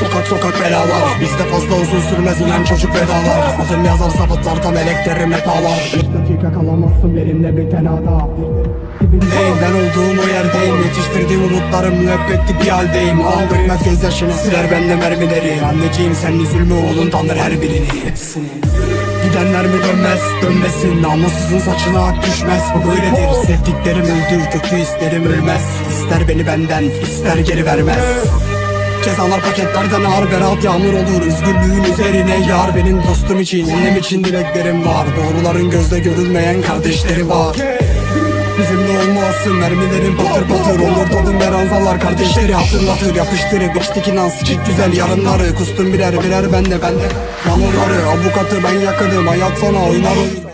Sokak sokak belalar. Bizde fazla uzun sürmez inen çocuk vedalar. Adım yazar sabıtlarda meleklerim hep ağlar. Beş dakika kalamazsın benimle bir tenada. Dibindeyim ben olduğum o yerdeyim. Yetiştirdiğim umutlarım müebbetli bir haldeyim. Al dökmez gözyaşını siler bende mermileri. Anneciğim sen üzülme oğlun tanır her birini. Hepsini Gidenler mi dönmez? Dönmesin. Namussuzun saçına düşmez. Bu böyledir. Sevdiklerim öldü. Kötü hislerim ölmez. İster beni benden ister geri vermez. Cezalar paketlerden ağır berat yağmur olur. Üzgünlüğün üzerine yar benim dostum için. Annem için dileklerim var. Doğruların gözde görülmeyen kardeşleri var. Bizimle olmasın mermilerin patır patır Olur ranzalar kardeşleri hatırlatır Yapıştırıp içtik inan sıcak güzel yarınları. Kustum birer birer bende bende Yağmurları avukatı ben yakınım Hayat sana oynarım